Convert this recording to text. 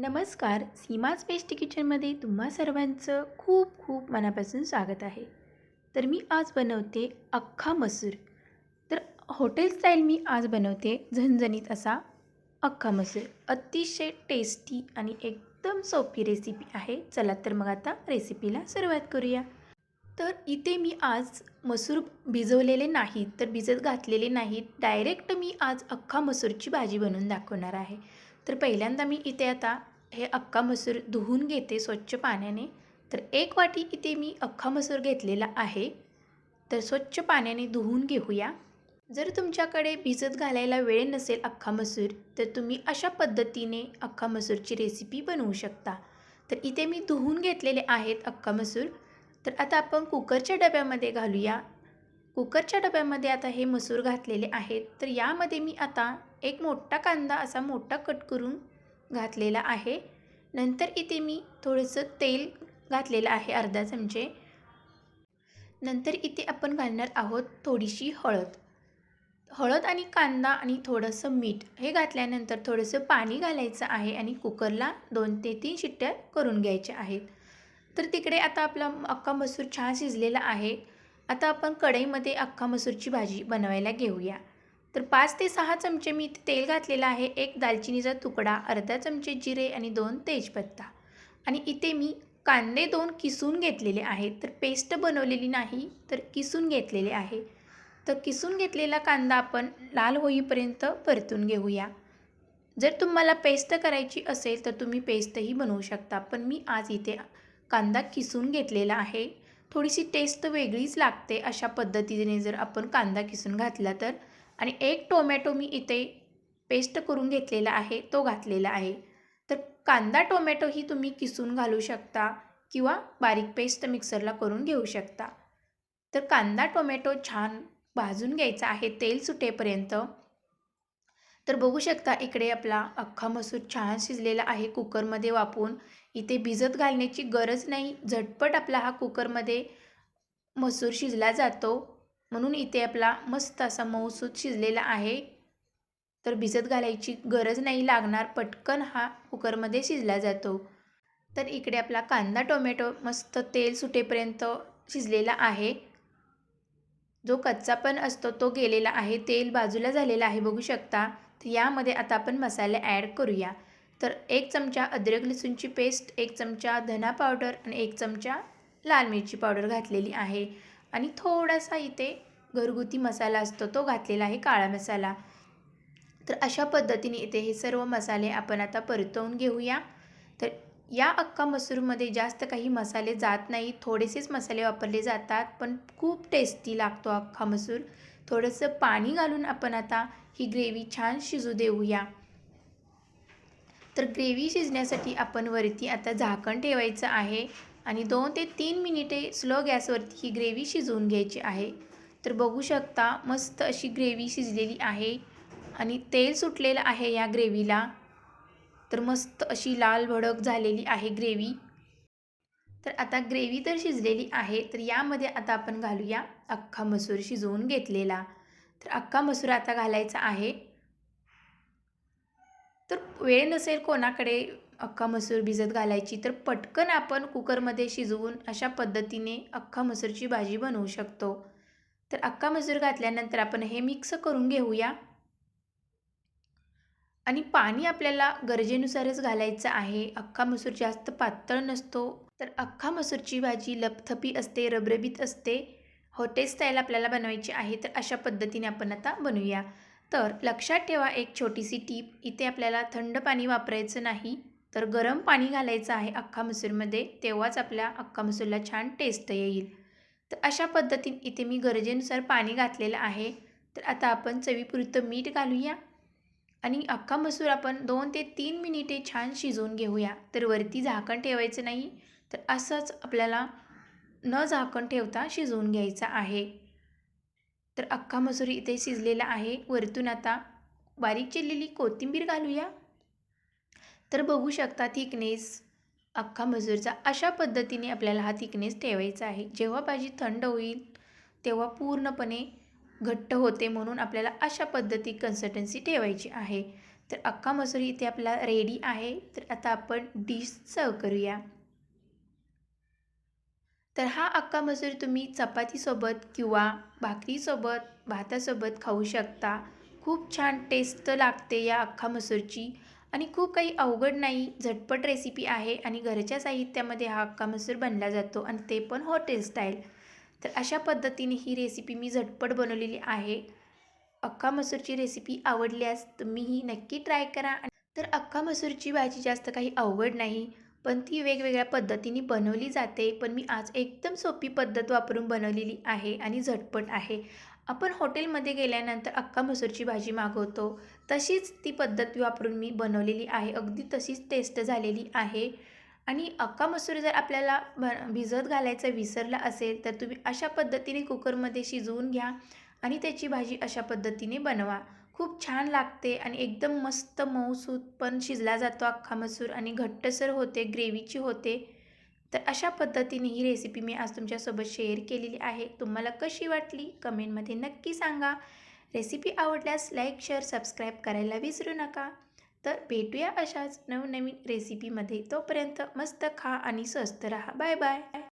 नमस्कार सीमाज बेस्ट किचनमध्ये तुम्हा सर्वांचं खूप खूप मनापासून स्वागत आहे. तर मी आज बनवते अख्खा मसूर. तर हॉटेल स्टाईल मी आज बनवते झणझणीत असा अख्खा मसूर. अतिशय टेस्टी आणि एकदम सोपी रेसिपी आहे. चला तर मग आता रेसिपीला सुरुवात करूया. तर इथे मी आज मसूर भिजवलेले नाहीत तर भिजत घातलेले नाहीत. डायरेक्ट मी आज अख्खा मसूरची भाजी बनवून दाखवणार आहे. तर पहिल्यांदा मी इथे आता हे अख्खा मसूर धुवून घेते स्वच्छ पाण्याने. तर एक वाटी इथे मी अख्खा मसूर घेतलेला आहे. तर स्वच्छ पाण्याने धुवून घेऊया. जर तुमच्याकडे भिजत घालायला वेळ नसेल अख्खा मसूर तर तुम्ही अशा पद्धतीने अख्खा मसूरची रेसिपी बनवू शकता. तर इथे मी धुवून घेतलेले आहेत अख्खा मसूर. तर आता आपण कुकरच्या डब्यामध्ये घालूया. कुकरच्या डब्यामध्ये आता हे मसूर घातलेले आहेत. तर यामध्ये मी आता एक मोठा कांदा असा मोठा कट करून घातलेला आहे. नंतर इथे मी थोडंसं तेल घातलेलं आहे अर्धा चमचे. नंतर इथे आपण घालणार आहोत थोडीशी हळद. हळद आणि कांदा आणि थोडंसं मीठ हे घातल्यानंतर थोडंसं पाणी घालायचं आहे आणि कुकरला दोन ते तीन शिट्ट्या करून घ्यायच्या आहेत. तर तिकडे आता आपला अख्खा मसूर छान शिजलेला आहे. आता आपण कढईमध्ये अख्खा मसूरची भाजी बनवायला घेऊया. तर पाच ते सहा चमचे मी इथे तेल घातलेलं आहे. एक दालचिनीचा तुकडा अर्धा चमचे जिरे आणि दोन तेजपत्ता. आणि इथे मी कांदे दोन किसून घेतलेले आहेत. तर पेस्ट बनवलेली नाही तर किसून घेतलेले आहे. तर किसून घेतलेला कांदा आपण लाल होईपर्यंत परतून घेऊया. जर तुम्हाला पेस्ट करायची असेल तर तुम्ही पेस्टही बनवू शकता. पण मी आज इथे कांदा किसून घेतलेला आहे. थोडीशी टेस्ट वेगळीच लागते अशा पद्धतीने जर आपण कांदा किसून घातला तर. आणि एक टोमॅटो मी इथे पेस्ट करून घेतलेला आहे तो घातलेला आहे. तर कांदा टोमॅटोही तुम्ही किसून घालू शकता किंवा बारीक पेस्ट मिक्सरला करून घेऊ शकता. तर कांदा टोमॅटो छान भाजून घ्यायचा आहे तेल सुटेपर्यंत. तर बघू शकता इकडे आपला अख्खा मसूर छान शिजलेला आहे कुकरमध्ये वापरून. इथे भिजत घालण्याची गरज नाही झटपट आपला हा कुकरमध्ये मसूर शिजला जातो. म्हणून इथे आपला मस्त असा मऊसूत शिजलेला आहे. तर भिजत घालायची गरज नाही लागणार पटकन हा कुकरमध्ये शिजला जातो. तर इकडे आपला कांदा टोमॅटो मस्त तेल सुटेपर्यंत शिजलेला आहे. जो कच्चा पण असतो तो गेलेला आहे. तेल बाजूला झालेला आहे बघू शकता. तर यामध्ये आता आपण मसाले ॲड करूया. तर एक चमचा अद्रक लसूणची पेस्ट एक चमचा धना पावडर आणि एक चमचा लाल मिरची पावडर घातलेली आहे. आणि थोडासा इथे घरगुती मसाला असतो तो घातलेला आहे काळा मसाला. तर अशा पद्धतीने इथे हे सर्व मसाले आपण आता परतवून घेऊया. तर या अख्खा मसूरमध्ये जास्त काही मसाले जात नाही थोडेसेच मसाले वापरले जातात पण खूप टेस्टी लागतो अख्खा मसूर. थोडंसं पाणी घालून आपण आता ही ग्रेव्ही छान शिजू देऊया. तर ग्रेव्ही शिजण्यासाठी आपण वरती आता झाकण ठेवायचं आहे. आणि दोन ते तीन मिनिटे स्लो गॅसवरती ही ग्रेव्ही शिजवून घ्यायची आहे. तर बघू शकता मस्त अशी ग्रेव्ही शिजलेली आहे आणि तेल सुटलेलं आहे या ग्रेव्हीला. तर मस्त अशी लाल भडक झालेली आहे ग्रेव्ही. तर आता ग्रेव्ही तर शिजलेली आहे तर यामध्ये आता आपण घालूया अख्खा मसूर शिजवून घेतलेला. तर अख्खा मसूर आता घालायचा आहे. तर वेळ नसेल कोणाकडे अख्खा मसूर भिजत घालायची. तर पटकन आपण कुकरमध्ये शिजवून अशा पद्धतीने अख्खा मसूरची भाजी बनवू शकतो. तर अख्खा मसूर घातल्यानंतर आपण हे मिक्स करून घेऊया. आणि पाणी आपल्याला गरजेनुसारच घालायचं आहे. अख्खा मसूर जास्त पातळ नसतो. तर अख्खा मसूरची भाजी लपथपी असते रबरबीत असते. हॉटेल स्टाईल आपल्याला बनवायची आहे. तर अशा पद्धतीने आपण आता बनवूया. तर लक्षात ठेवा एक छोटीशी टीप. इथे आपल्याला थंड पाणी वापरायचं नाही. तर गरम पाणी घालायचं आहे अख्खा मसूरमध्ये तेव्हाच आपल्या अख्खा मसूरला छान टेस्ट येईल. तर अशा पद्धतीने इथे मी गरजेनुसार पाणी घातलेलं आहे. तर आता आपण चवीपुरतं मीठ घालूया. आणि अख्खा मसूर आपण दोन ते तीन मिनिटे छान शिजवून घेऊया. तर वरती झाकण ठेवायचं नाही. तर असंच आपल्याला न झाकण ठेवता शिजवून घ्यायचं आहे. तर अख्खा मसूर इथे शिजलेला आहे. वरतून आता बारीक चिरलेली कोथिंबीर घालूया. तर बघू शकता थिकनेस अख्खा मसूरचा अशा पद्धतीने आपल्याला हा थिकनेस ठेवायचा आहे. जेव्हा भाजी थंड होईल तेव्हा पूर्णपणे घट्ट होते म्हणून आपल्याला अशा पद्धती कन्सिस्टन्सी ठेवायची आहे. तर अख्खा मसूर इथे आपला रेडी आहे. तर आता आपण डिश सर्व करूया. तर हा अख्खा मसूर तुम्ही चपातीसोबत किंवा भाकरीसोबत भातासोबत खाऊ शकता. खूप छान टेस्ट लागते या अख्खा मसूरची आणि खूप काही अवघड नाही झटपट रेसिपी आहे आणि घरच्या साहित्यामध्ये हा हक्का मसूर बनला जातो आणि ते पण हॉटेल स्टाईल तर अशा पद्धतीने ही रेसिपी मी झटपट बनवलेली आहे. अख्खा मसूरची रेसिपी आवडल्यास तुम्हीही नक्की ट्राय करा. तर अख्खा मसूरची भाजी जास्त काही अवघड नाही पण ती वेगवेगळ्या पद्धतीने बनवली जाते. पण मी आज एकदम सोपी पद्धत वापरून बनवलेली आहे आणि झटपट आहे. आपण हॉटेलमध्ये गेल्यानंतर अख्खा मसूरची भाजी मागवतो. तशीच ती पद्धत वापरून मी बनवलेली आहे. अगदी तशीच टेस्ट झालेली आहे. आणि अख्खा मसूर जर आपल्याला भ भिजत घालायचं विसरला असेल तर तुम्ही अशा पद्धतीने कुकरमध्ये शिजवून घ्या आणि त्याची भाजी अशा पद्धतीने बनवा. खूप छान लागते आणि एकदम मस्त मऊसूत पण शिजला जातो अख्खा मसूर आणि घट्टसर होते ग्रेव्हीची होते. तर अशा पद्धतीने ही रेसिपी मी आज तुमच्यासोबत शेअर केलेली आहे. तुम्हाला कशी वाटली? कमेंटमध्ये नक्की सांगा. रेसिपी आवडल्यास लाईक शेअर सबस्क्राईब करायला विसरू नका. तर भेटूया अशाच नवनवीन रेसिपीमध्ये तोपर्यंत मस्त खा आणि स्वस्त रहा. Bye bye